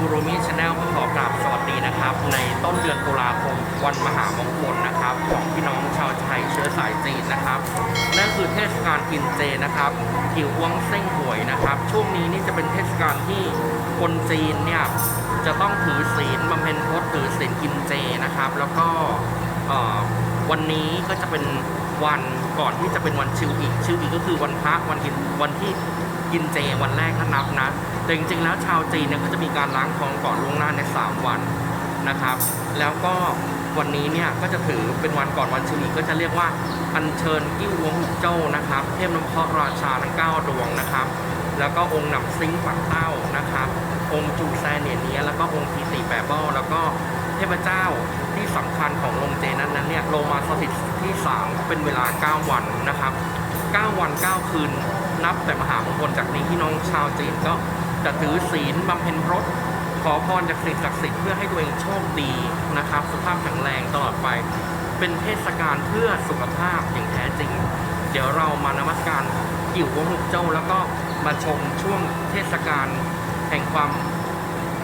กูรูมิชาแนลก็ขอกราบสวัสดีนะครับ ในต้นเดือนตุลาคมวันมหามงคลนะครับ ของพี่น้องชาวไทยเชื้อสายจีนนะครับ นั่นคือเทศกาลกินเจนะครับกิวอ้วงเส้งหวยนะครับ ช่วงนี้นี่จะเป็นเทศกาลที่คนจีนเนี่ยจะต้องถือศีลบำเพ็ญพจน์ถือศีลกินเจนะครับ แล้วก็วันนี้ก็จะเป็นวันก่อนที่จะเป็นวันชิวอีกชิวอีกก็คือวันพระวันกินวันที่ กินเจวันแรกถ้านับนะ แต่จริงๆแล้วชาวจีนเนี่ยเขาจะมีการล้างท้องก่อนล่วงหน้าใน 3 วันนะครับ แล้วก็วันนี้เนี่ยก็จะถือเป็นวันก่อนวันชวีก็จะเรียกว่าอัญเชิญกิ้ววงหุกเจ้านะครับ เทพน้ำพาะราชาทั้ง9ดวงนะครับ แล้วก็องค์หนำซิงปักเต้านะครับ องค์จูแซเนียเนียแล้วก็องค์ทีติแปเบิลแล้วก็เทพเจ้าที่สำคัญของโรงเจนั้นนั้นเนี่ยลงมาสถิตที่ 3 เป็นเวลา 9 วันนะครับ 9 วัน 9 คืน นับแต่มหามงคลจากนี้พี่น้องชาวจีนก็จะถือศีลบำเพ็ญพรตขอพรจากสิ่งศักดิ์สิทธิ์เพื่อให้ตัวเองโชคดีนะครับ สุขภาพแข็งแรงตลอดไป เป็นเทศกาลเพื่อสุขภาพอย่างแท้จริง เดี๋ยวเรามานมัสการกิ่ววงหุกเจ้า แล้วก็มาชมช่วงเทศกาลแห่งความ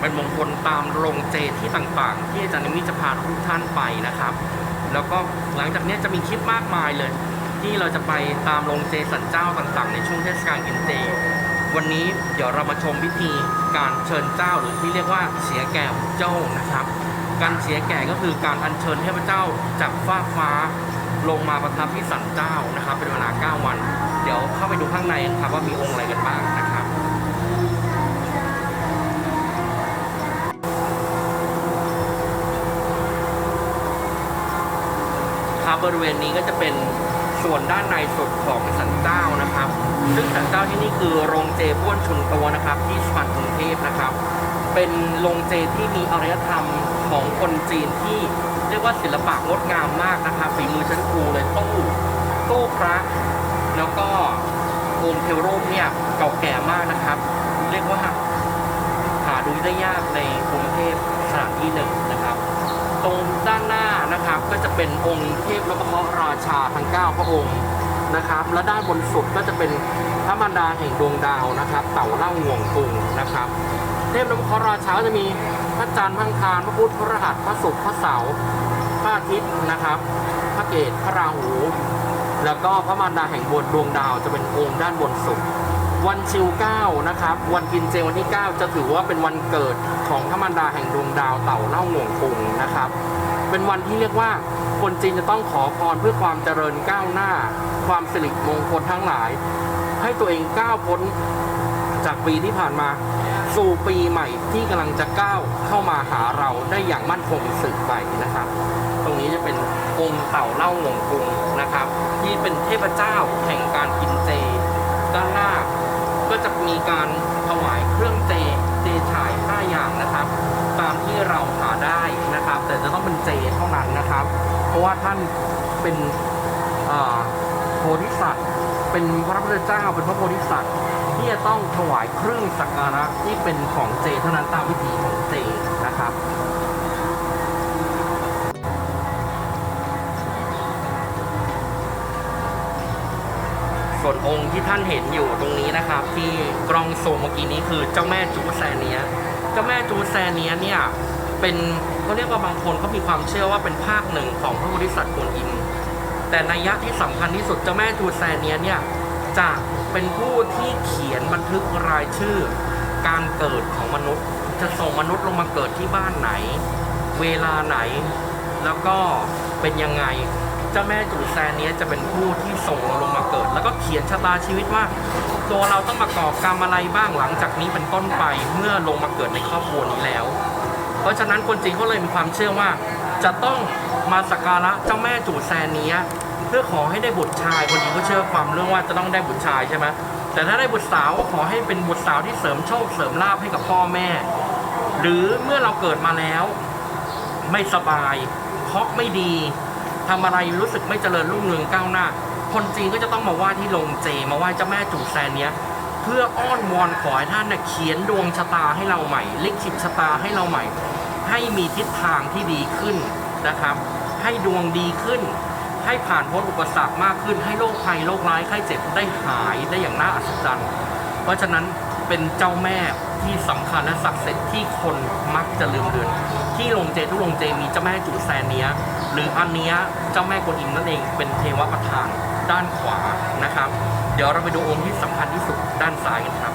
เป็นมงคลตามโรงเจที่ต่างๆ ที่อาจารย์นิมิจะพาทุกท่านไปนะครับ แล้วก็หลังจากนี้จะมีคลิปมากมายเลย ที่เราจะไปตามโรงเจสันเจ้าต่างๆ ในช่วงเทศกาลกินเจ วันนี้เดี๋ยวเรามาชมพิธีการเชิญเจ้าหรือที่เรียกว่าเสียแก่เจ้านะครับ การเสียแก่ก็คือการอัญเชิญเทพเจ้าจากฟ้ากฟ้าลงมาประทับที่สันเจ้านะครับ เป็นเวลา 9 วัน เดี๋ยวเข้าไปดูข้างในครับว่ามีองค์อะไรกันบ้างนะครับครับบริเวณนี้ก็จะเป็น ส่วนด้านในสุดของสันเจ้านะครับ ซึ่งสันเจ้าที่นี่คือโรงเจบ้วนชุนตัวนะครับ ที่สปันกรุงเทพนะครับ เป็นโรงเจที่มีอารยธรรมของคนจีนที่เรียกว่าศิลปะงดงามมากนะครับฝีมือชั้นครูเลยตู้ตู้พระแล้วก็องค์เทวรูปเนี่ยเก่าแก่มากนะครับ เรียกว่าหาดูได้ยากในกรุงเทพสถานที่หนึ่งนะครับ ตรงด้านหน้า นะครับก็จะเป็นองค์เทพนพเคราะห์ราชาทั้ง 9 พระองค์นะครับ และด้านบนสุดก็จะเป็นพระมารดาแห่งดวงดาวนะครับ เต่าเล่าห่วงกุงนะครับ เทพนพเคราะห์ราชาจะมีพระจันทร์พระอังคารพระพุธพระรหัสพระศุกร์พระเสาร์พระอาทิตย์นะครับ พระเกศพระราหู แล้วก็พระมารดาแห่งบนดวงดาวจะเป็นองค์ด้านบนสุดวันชิวเก้านะครับ วันกินเจวันที่ 9 จะถือว่าเป็นวันเกิดของพระมารดาแห่งดวงดาวเต่าเล่าห่วงคุงนะครับ เป็นวันที่เรียกว่าคนจีนจะต้องขอพรเพื่อความเจริญก้าวหน้า ความสิริมงคลทั้งหลาย ให้ตัวเองก้าวพ้นจากปีที่ผ่านมา สู่ปีใหม่ที่กำลังจะก้าวเข้ามาหาเราได้อย่างมั่นคงสืบไปนะครับ ตรงนี้จะเป็นองค์เต่าเล่าห่วงคุงนะครับ ที่เป็นเทพเจ้าแห่งการกินเจด้านหน้า ก็จะมีการถวายเครื่องเจเจฉาย5อย่างนะครับ ตามที่เราหาได้ แต่จะต้องเป็นเจเท่านั้นนะครับ เพราะว่าท่านเป็นโพธิสัตว์ เป็นพระพุทธเจ้าเป็นพระโพธิสัตว์ที่จะต้องถวายเครื่องสักการะที่เป็นของเจเท่านั้นตามวิถีของเจนะครับส่วนองค์ที่ท่านเห็นอยู่ตรงนี้นะครับ ที่กล้องซูมเมื่อกี้นี้คือเจ้าแม่จูแซเนีย เจ้าแม่จูแซเนียเนี่ย เป็นเขาเรียกว่าบางคนเขามีความเชื่อว่าเป็นภาคหนึ่งของพระโพธิสัตว์กวนอิมแต่นัยยะที่สำคัญที่สุดเจ้าแม่จูแซเนียเนี่ยจะเป็นผู้ที่เขียนบันทึกรายชื่อ การเกิดของมนุษย์ จะส่งมนุษย์ลงมาเกิดที่บ้านไหน เวลาไหน แล้วก็เป็นยังไงเจ้าแม่จูแซเนี้ยจะเป็นผู้ที่ส่งเราลงมาเกิด แล้วก็เขียนชะตาชีวิตว่าตัวเราต้องประกอบกรรมอะไรบ้างหลังจากนี้เป็นต้นไปเมื่อลงมาเกิดในครอบครัวนี้แล้ว เพราะฉะนั้นคนจีนเขาเลยมีความเชื่อว่า จะต้องมาสักการะเจ้าแม่จูแซเนี้ยเพื่อขอให้ได้บุตรชายคนจีนก็เชื่อความเรื่องว่าจะต้องได้บุตรชายใช่ไหมแต่ถ้าได้บุตรสาวก็ขอให้เป็นบุตรสาวที่เสริมโชคเสริมลาภให้กับพ่อแม่ หรือเมื่อเราเกิดมาแล้ว ไม่สบายเคราะไม่ดีทำอะไรรู้สึกไม่เจริญรุ่งเรืองก้าวหน้า คนจีนก็จะต้องมาไหว้ที่โรงเจ มาไหว้เจ้าแม่จูแซนเนี้ยเพื่ออ้อนวอนขอให้ท่านเนี่ยเขียนดวงชะตาให้เราใหม่ ลิขิตชะตาให้เราใหม่ ให้มีทิศทางที่ดีขึ้นนะครับ ให้ดวงดีขึ้น ให้ผ่านพ้นอุปสรรคมากขึ้น ให้โรคภัยโรคร้ายไข้เจ็บได้หายได้อย่างน่าอัศจรรย์เพราะฉะนั้นเป็นเจ้าแม่ที่สำคัญและศักดิ์สิทธิ์ที่คนมักจะลืมเลือน ที่โรงเจทุกโรงเจมีเจ้าแม่จุแซนเนียหรืออันเนี้ยเจ้าแม่กวนอิมนั่นเองเป็นเทวประธานด้านขวานะครับ เดี๋ยวเราไปดูองค์ที่สำคัญที่สุดด้านซ้ายกันครับ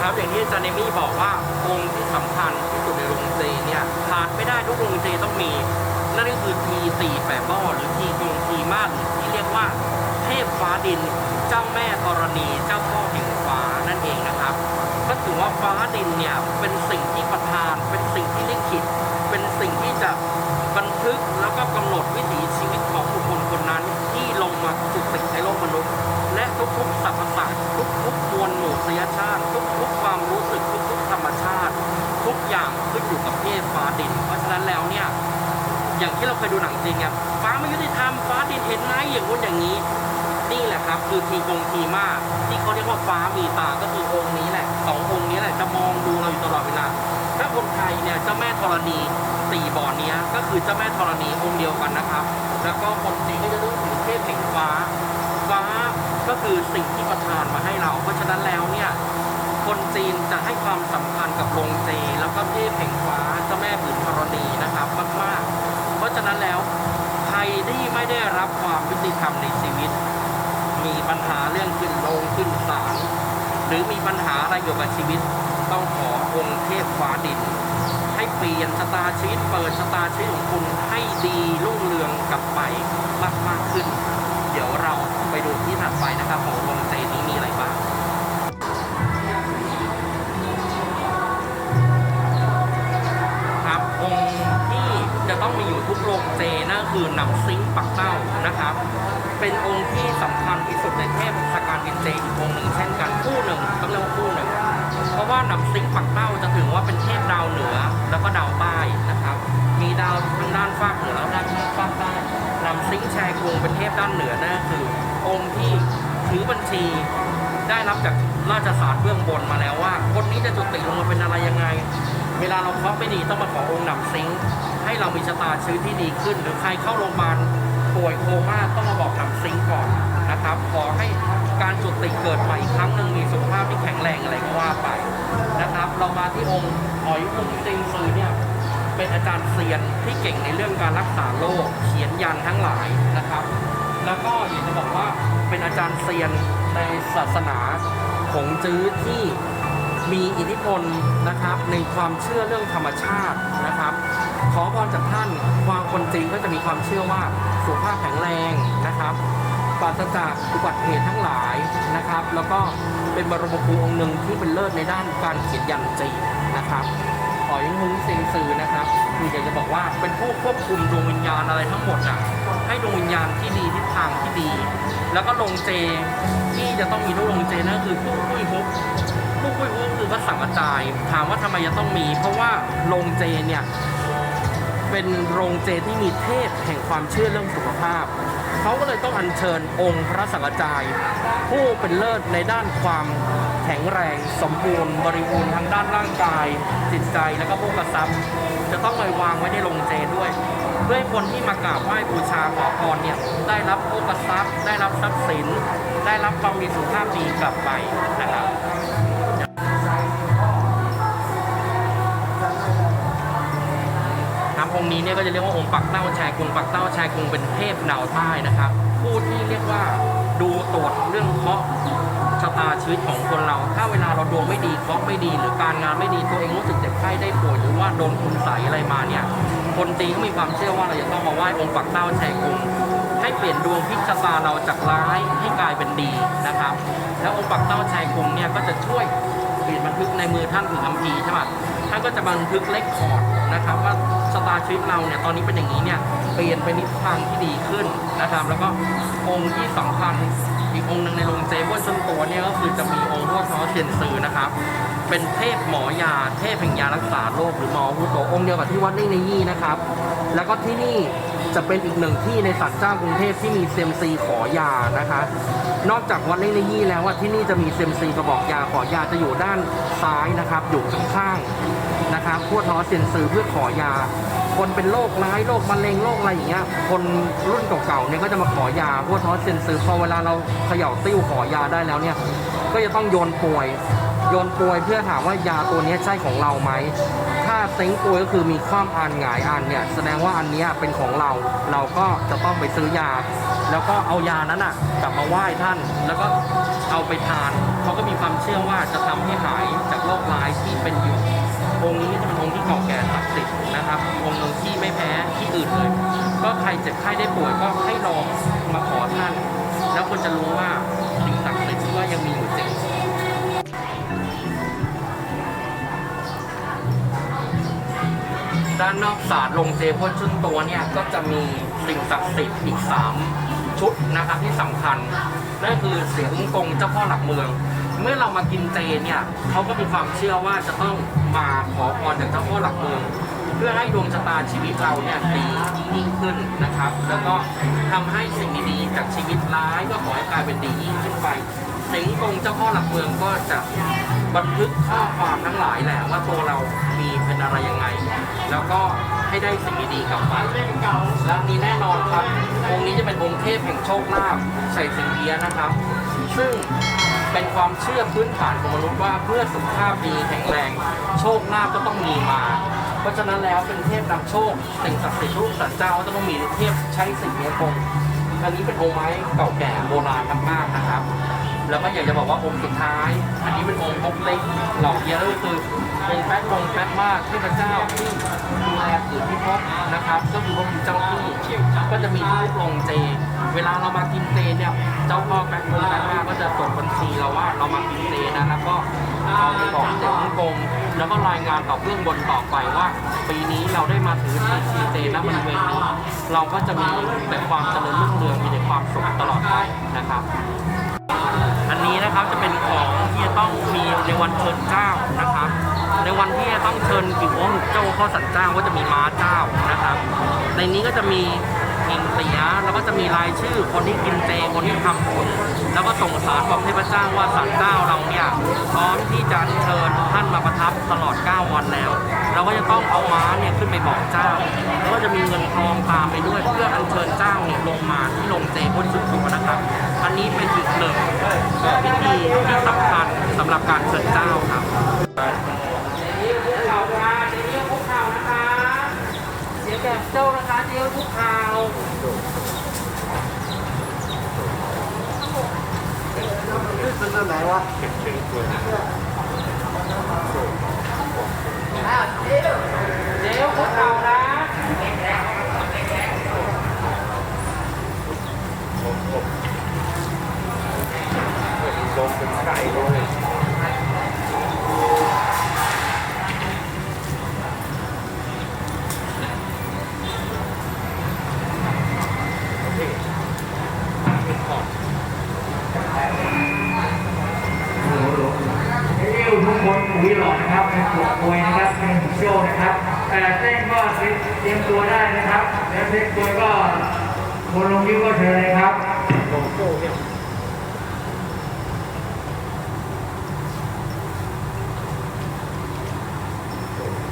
ครับ อย่างที่อาจารย์เอมี่บอกว่าองค์ที่สำคัญที่สุดในโรงเจเนี่ยขาดไม่ได้ทุกโรงเจต้องมี นั่นก็คือทีตีแปะบ้อหรือทีกงทีมากที่เรียกว่า เทพฟ้าดิน เจ้าแม่ธรณี เจ้าพ่อแห่งฟ้านั่นเองนะครับ ก็ถือว่าฟ้าดินเนี่ยเป็นสิ่งที่ประทาน เป็นสิ่งที่ลิขิต เป็นสิ่งที่จะบันทึกแล้วก็กำหนดวิถีชีวิตของบุคคลคนนั้น ที่ลงมาจุติในโลกมนุษย์ และทุกๆสรรพสัตว์ทุกๆมวลหมู่สยชาติ ทุกๆความรู้สึกทุกๆธรรมชาติ ทุกอย่างขึ้นอยู่กับเทพฟ้าดิน เพราะฉะนั้นแล้วเนี่ย อย่างที่เราเคยดูหนังจริงไงฟ้าไม่ยุติธรรมฟ้าดินเห็นไหมอย่างงู้นอย่างนี้ นี่แหละครับ คือทีกงทีมาที่เขาเรียกว่าฟ้ามีตาก็คือองค์นี้แหละสององค์นี้แหละจะมองดูเราอยู่ตลอดเวลาถ้าคนไทยเนี่ยเจ้าแม่ธรณีสี่บ่อนี้ก็คือเจ้าแม่ธรณีองค์เดียวกันนะครับ แล้วก็คนจีนก็จะนึกถึงเทพแห่งฟ้า ฟ้าก็คือสิ่งที่ประทานมาให้เรา เพราะฉะนั้นแล้วเนี่ยคนจีนจะให้ความสำคัญกับโรงเจ แล้วก็เทพแห่งฟ้าเจ้าแม่ผืนธรณีนะครับมากๆ นั้นแล้ว ใครที่ไม่ได้รับความยุติธรรมในชีวิต มีปัญหาเรื่องขึ้นโรงขึ้นศาลหรือมีปัญหาอะไรเกี่ยวกับชีวิต ต้องขอองค์เทพฟ้าดิน ให้เปลี่ยนชะตาชีวิตเปิดชะตาชีวิตของคุณให้ดีรุ่งเรืองกลับไปมากมากขึ้น เดี๋ยวเราไปดูที่ถัดไปนะครับของ ต้องมีอยู่ทุกโรงเจนั่นคือนำซิงปักเต้านะครับ เป็นองค์ที่สำคัญที่สุดในเทพสการกินเจอีกองค์หนึ่งเช่นกันคู่หนึ่งต้องเรียกว่าคู่หนึ่งเพราะว่านำซิงปักเต้าจะถือว่าเป็นเทพดาวเหนือแล้วก็ดาวใต้นะครับ มีดาวทางด้านฝากเหนือและด้านฝากใต้นำซิงแชร์กรุงเป็นเทพด้านเหนือนั่นคือ องค์ที่ถือบัญชีได้รับจากราชสารเบื้องบนมาแล้วว่า คนนี้จะจุติลงมาเป็นอะไรยังไง เวลาเราเคาะไม่ดีต้องมาขอองค์หนำซิงให้เรามีชะตาชีวิตที่ดีขึ้น หรือใครเข้าโรงพยาบาลป่วยโคม่าต้องมาบอกหนำซิงก่อนนะครับ ขอให้การจุติเกิดใหม่อีกครั้งหนึ่งมีสุขภาพที่แข็งแรงอะไรก็ว่าไปนะครับ เรามาที่องค์หอยองค์จริงซื้อเนี่ยเป็นอาจารย์เซียนที่เก่งในเรื่องการรักษาโรคเขียนยันทั้งหลายนะครับ แล้วก็อยากจะบอกว่าเป็นอาจารย์เซียนในศาสนาของจื้อที่ มีอิทธิพลนะครับในความเชื่อเรื่องธรรมชาตินะครับ ขอพรจากท่านความคนจีนก็จะมีความเชื่อว่าสุขภาพแข็งแรงนะครับปราศจากอุบัติเหตุทั้งหลายนะครับ แล้วก็เป็นบรมครูองค์หนึ่งที่เป็นเลิศในด้านการเขียนยันจีนนะครับขอยังมุ้งเซงซือนะครับคืออยากจะบอกว่าเป็นผู้ควบคุมดวงวิญญาณอะไรทั้งหมดอะให้ดวงวิญญาณที่ดีทิศทางที่ดี แล้วก็ลงเจที่จะต้องมีทุกลงเจนั่นคือผู้คุยฮุก ผู้คุยฮุกคือพระสังฆจาย ถามว่าทำไมจะต้องมี เพราะว่าลงเจเนี่ยเป็นโรงเจที่มีเทพแห่งความเชื่อเรื่องสุขภาพ เขาก็เลยต้องอัญเชิญองค์พระสังฆจาย ผู้เป็นเลิศในด้านความแข็งแรง สมบูรณ์ บริบูรณ์ทั้งด้านร่างกาย จิตใจแล้วก็พวกกระซับจะต้องไปวางไว้ในโรงเจด้วยเพื่อให้คนที่มากราบไหว้บูชาขอพรเนี่ยได้รับโภกทรัพย์ ได้รับทรัพย์สิน ได้รับความมีสุขภาพดีกลับไปนะครับ องค์นี้เนี่ยก็จะเรียกว่าองค์ปักเต้าชร์กรุงปักเต้าชร์กรุงเป็นเทพดาวใต้นะครับ ผู้ที่เรียกว่าดูตรวจเรื่องเคราะห์ชะตาชีวิตของคนเรา ถ้าเวลาเราดวงไม่ดีเคราะห์ไม่ดีหรือการงานไม่ดีตัวเองรู้สึกเจ็บไข้ได้ป่วยหรือว่าโดนคุณใสอะไรมาเนี่ยคนตีก็มีความเชื่อว่าเราจะต้องมาไหว้องค์ปักเต้าชร์กรุงให้เปลี่ยนดวงพิชตาเราจากร้ายให้กลายเป็นดีนะครับ แล้วองค์ปักเต้าชร์กรุงเนี่ยก็จะช่วยเปลี่ยนบันทึกในมือท่านถึงคัมภีใช่ป่ะท่านก็จะบันทึกเลขคอร์ดนะครับว่า ชะตาชีวิตเราเนี่ยตอนนี้เป็นอย่างนี้เนี่ยเปลี่ยนไปนิพพานที่ดีขึ้นนะครับ แล้วก็องค์ที่สำคัญอีกองค์หนึ่งในโรงเจบ้วนชนตัวเนี่ยก็คือจะมีองค์พวกท้อเทียนซือนะครับ เป็นเทพหมอยา เทพแห่งยารักษาโรคหรือหมอฮูโตองค์เดียวกับที่วัดนี่ในยี่นะครับ แล้วก็ที่นี่จะเป็นอีกหนึ่งที่ในสัตว์เจ้ากรุงเทพที่มีเซมซีขอยานะคะ นอกจากวัดเล่งในยี่แล้วว่าที่นี่จะมีเซมซีกระบอกยาขอยาจะอยู่ด้านซ้ายนะครับ อยู่ข้างๆ นะครับนะครับพวดท้อเซียนซื้อเพื่อขอยา คนเป็นโรคร้ายโรคมะเร็งโรคอะไรอย่างเงี้ย คนรุ่นเก่าๆเนี่ยก็จะมาขอยาพวดท้อเซียนซื้อพอเวลาเราเขย่าติ้วขอยาได้แล้วเนี่ย ก็จะต้องโยนป่วย โยนป่วยเพื่อถามว่ายาตัวนี้ใช่ของเราไหม ถ้าเซ้งป่วยก็คือมีความอ่านหงายอ่านเนี่ยแสดงว่าอันนี้เป็นของเรา เราก็จะต้องไปซื้อยา แล้วก็เอายานั้นอะกลับมาไหว้ท่าน แล้วก็เอาไปทาน เขาก็มีความเชื่อว่าจะทำให้หายจากโรคร้ายที่เป็นอยู่ องค์นี้จะเป็นองค์ที่เก่าแก่ศักดิ์สิทธิ์นะครับองค์หนึ่งที่ไม่แพ้ที่อื่นเลย ก็ใครเจ็บไข้ได้ป่วยก็ให้ลองมาขอท่าน แล้วคุณจะรู้ว่าสิ่งศักดิ์สิทธิ์ว่ายังมีอยู่จริงด้านนอกศาลลงเจพ่นชุนตัวเนี่ยก็จะมีสิ่งศักดิ์สิทธิ์อีก 3 ชุดนะครับที่สำคัญนั่นคือเสียงกงเจ้าพ่อหลักเมือง เมื่อเรามากินเจเนี่ยเขาก็มีความเชื่อว่าจะต้องมาขอพรจากเจ้าพ่อหลักเมืองเพื่อให้ดวงชะตาชีวิตเราเนี่ยดียิ่งขึ้นนะครับ แล้วก็ทำให้สิ่งดีๆจากชีวิตร้ายก็ขอให้กลายเป็นดียิ่งขึ้นไปสียงกงเจ้าพ่อหลักเมืองก็จะบันทึกข้อความทั้งหลายแหละว่าตัวเรามีเป็นอะไรยังไง แล้วก็ให้ได้สิ่งดีๆกลับไปและนี่แน่นอนครับองค์นี้จะเป็นองค์เทพแห่งโชคลาภใส่สิงเอียนะครับ ซึ่ง เป็นความเชื่อพื้นฐานของมนุษย์ว่าเพื่อสุขภาพดีแข็งแรง โชคลาภก็ต้องมีมา เพราะฉะนั้นแล้วเป็นเทพนำโชคสิ่งศักดิ์สิทธิ์รูปสันเจ้าก็ต้องมีเทพใช้สิ่งนี้คงอันนี้เป็นองค์ไม้เก่าแก่โบราณมากๆนะครับ แล้วก็อยากจะบอกว่าองค์สุดท้าย อันนี้เป็นองค์พกเล็กเหล่าเยียก็คือเป็นแป๊ดมงค์แป๊ดมากเทพเจ้าที่ดูแลผืนพิภพนะครับ ก็คือพระคุณเจ้าที่ก็จะมีรูปลงเจ เวลาเรามากินเจเนี่ยเจ้าพ่อแป๊ดมงค์แป๊ดมากก็จะส่งบัญชีเราว่าเรามากินเจนะแล้วก็เอาไปบอกเจ้าฮ่องกงแล้วก็รายงานต่อเบื้องบนต่อไปว่า ปีนี้เราได้มาถือทีเจณบริเวณนี้เราก็จะมีแต่ความเจริญรุ่งเรืองมีแต่ความสุขตลอดไปนะครับ นี้นะครับจะเป็นของที่จะต้องมีในวันเชิญเจ้านะครับ ในวันที่จะต้องเชิญกิ่วอ้งเจ้าข้อสันเจ้าก็จะมีม้าเจ้านะครับ ในนี้ก็จะมีเองเตียแล้วก็จะมีรายชื่อคนที่กินเจคนที่ทำบุญแล้วก็ส่งสารบอกเทพเจ้าว่าสันเจ้าเราเนี่ยพร้อมที่จะเชิญท่านมาประทับตลอด 9 วันแล้ว เราก็จะต้องเอาม้าเนี่ยขึ้นไปบอกเจ้าแล้วก็จะมีเงินทองตามไปด้วยเพื่ออัญเชิญเจ้าเนี่ยลงมาที่ลงเจพ้นสุขนะครับ อันนี้เป็นอีกหนึ่งพิธีที่สำคัญสำหรับการเชิญเจ้าครับเดี๋ยวคุกเข่าค่ะเดี๋ยวคุกเข่านะคะเดี๋ยวแบบเจ้านะคะเดี๋ยวคุกเข่าวคุกเข่านะ ลงเยิ้มทุกคนหูยหล่อดนะครับเป็นปลุกมวยนะครับเป็นหุกโชว์นะครับแต่เต้นก็เตรียมตัวได้นะครับ แล้วเต้นตัวก็คนลงยิ้วก็เชิญเลยครับ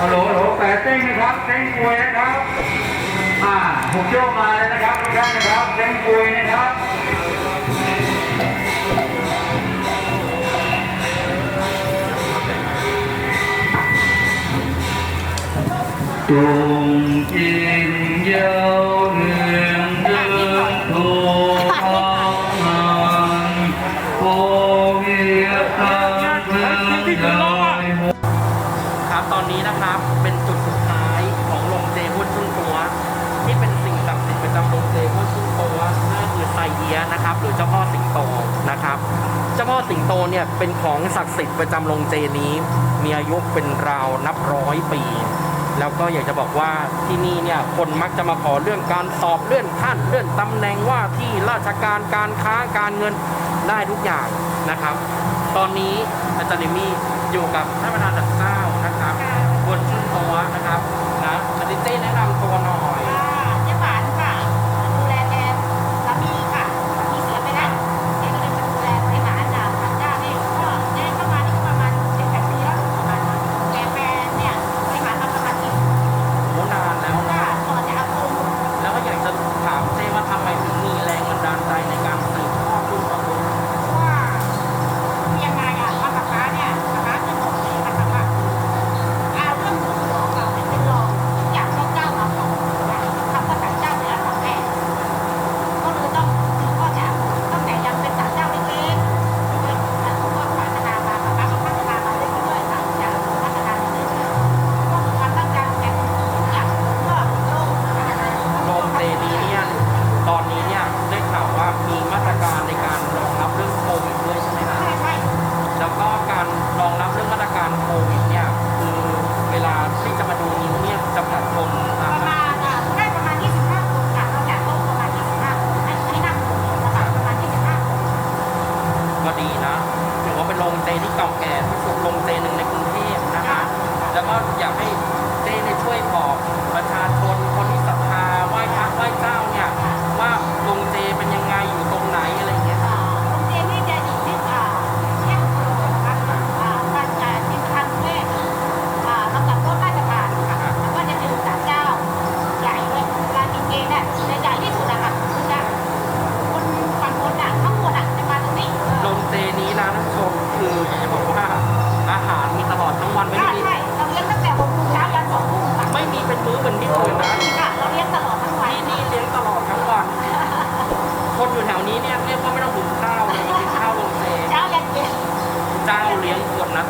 ฮัลโหลฮัลโหลแปดเต้นนะครับเต้นมวยนะครับอ่าหกโชว์มาเลยนะครับทุกท่านนะครับเต้นมวยนะครับตรงเกียงเยาว์ อนนี้นะครับเป็นจุดสุดท้ายของลงเจหุ่นชุ่งตัวที่เป็นสิ่งศักดิ์สิทธิ์ประจำลงเจหุ่นชุ่งตัวนั่นคือไซเยียนะครับ หรือเจ้าพ่อสิงโตนะครับ เจ้าพ่อสิงโตเนี่ยเป็นของศักดิ์สิทธิ์ประจำลงเจนี้ มีอายุเป็นราวนับร้อยปี แล้วก็อยากจะบอกว่าที่นี่เนี่ยคนมักจะมาขอเรื่องการสอบเลื่อนขั้นเลื่อนตำแหน่งว่าที่ราชการการค้าการเงินได้ทุกอย่างนะครับ ตอนนี้อาจารย์มี่อยู่กับท่านประธานดับเก้า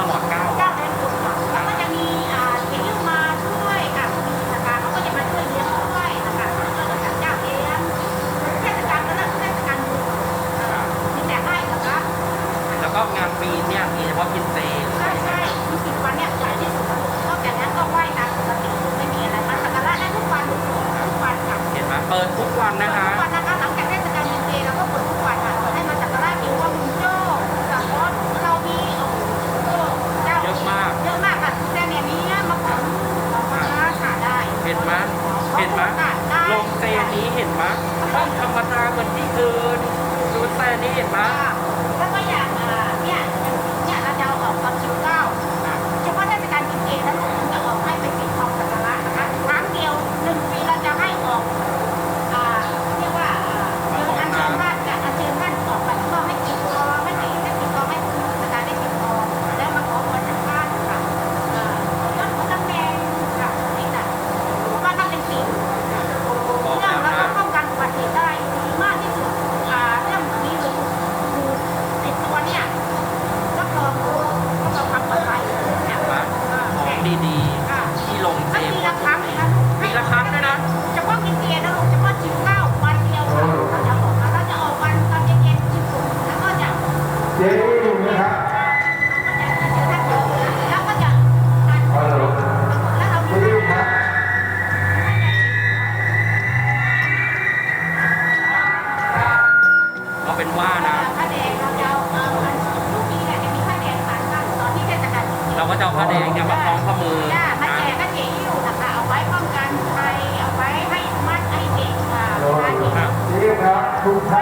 ตลอด นี้เห็นปะต้องธรรมดาเหมือนที่เดินดูแต่นี้เห็นปะ ทุกท่าน